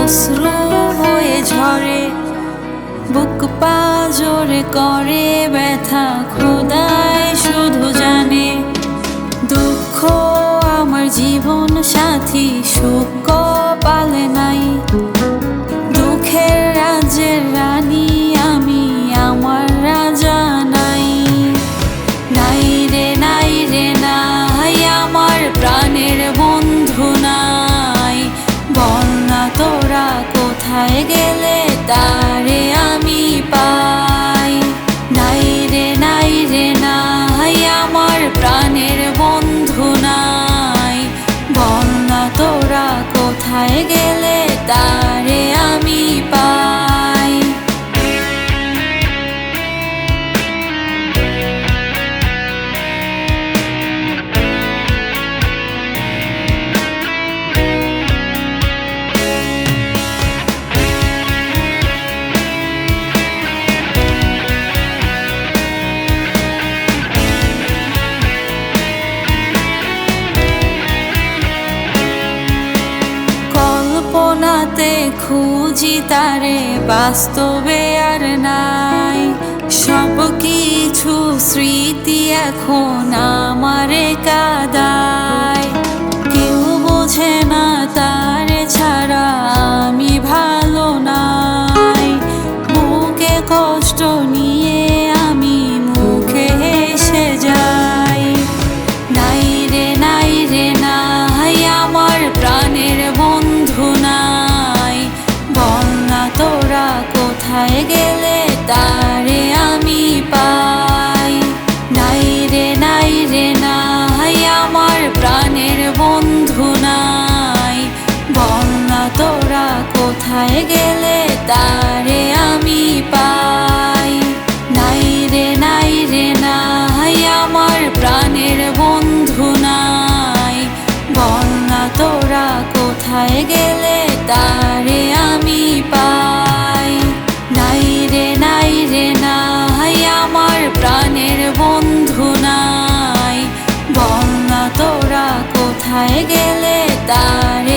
অশ্রু হয়ে ঝরে, বুক পা জোরে করে ব্যথা খোদায় শুধু জানে, দুঃখ আমার জীবন সাথী, সুখ পালে নাই। কোথায় গেলে তারে আমি পাই? নাই রে নাই রে, নাই আমার প্রাণের বন্ধু নাই। বল না তোরা কোথায় গেলে তারে আমি পাই? কল্পনাতে খুঁজি তারে বাস্তবে আর নাই। সব কিছু স্মৃতি এখন আমারে কাদায়। কোথায় গেলে তারে আমি পাই? নাই রে নাই রে, নাই আমার প্রাণের বন্ধু নাই। বল না তোরা কোথায় গেলে তারে আমি পাই? নাই রে নাই রে, নাই আমার প্রাণের বন্ধু নাই। বল না তোরা কোথায় গেলে তারে gele dar